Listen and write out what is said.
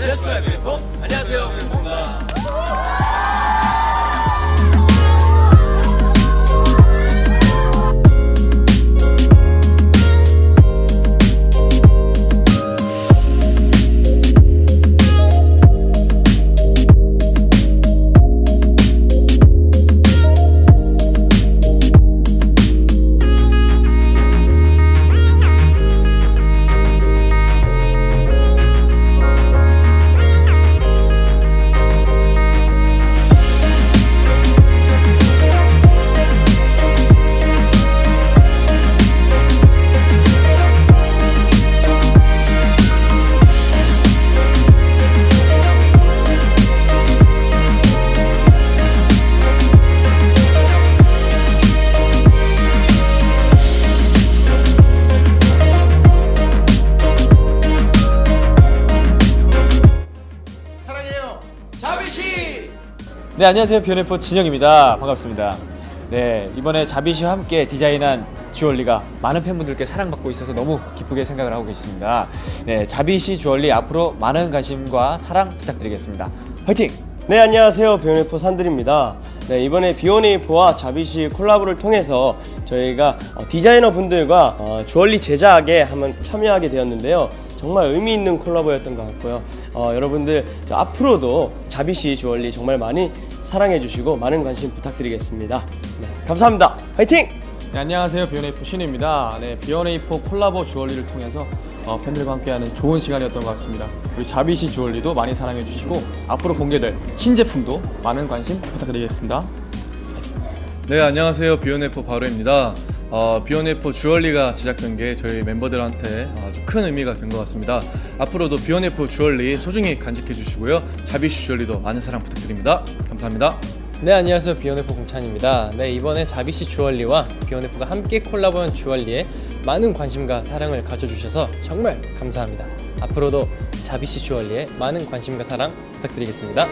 This way, 네 안녕하세요 비오네포 진영입니다 반갑습니다 네 이번에 자비씨와 함께 디자인한 주얼리가 많은 팬분들께 사랑받고 있어서 너무 기쁘게 생각을 하고 있습니다 네 자비씨 주얼리 앞으로 많은 관심과 사랑 부탁드리겠습니다 화이팅! 네 안녕하세요 비오네포 산들입니다. 네 이번에 비오네이포와 자비시 콜라보를 통해서 저희가 어, 디자이너 분들과 어, 주얼리 제작에 한번 참여하게 되었는데요. 정말 의미 있는 콜라보였던 것 같고요. 어, 여러분들 저 앞으로도 자비시 주얼리 정말 많이 사랑해 주시고 많은 관심 부탁드리겠습니다. 네, 감사합니다. 화이팅! 네, 안녕하세요 비오네이포 신우입니다 네 비오네이포 콜라보 주얼리를 통해서 어, 팬들과 함께하는 좋은 시간이었던 것 같습니다 우리 자비씨 주얼리도 많이 사랑해 주시고 앞으로 공개될 신제품도 많은 관심 부탁드리겠습니다 네 안녕하세요 비오네포 바로입니다. 어, 비오네포 주얼리가 제작된 게 저희 멤버들한테 아주 큰 의미가 된 것 같습니다. 앞으로도 비오네포 주얼리 소중히 간직해 주시고요. 자비슈 주얼리도 많은 사랑 부탁드립니다. 감사합니다. 네 안녕하세요 비오네포 공찬입니다. 네 이번에 자비씨 주얼리와 비오네포가 함께 콜라보한 주얼리에 많은 관심과 사랑을 가져주셔서 정말 감사합니다. 앞으로도 자비씨 주얼리에 많은 관심과 사랑 부탁드리겠습니다.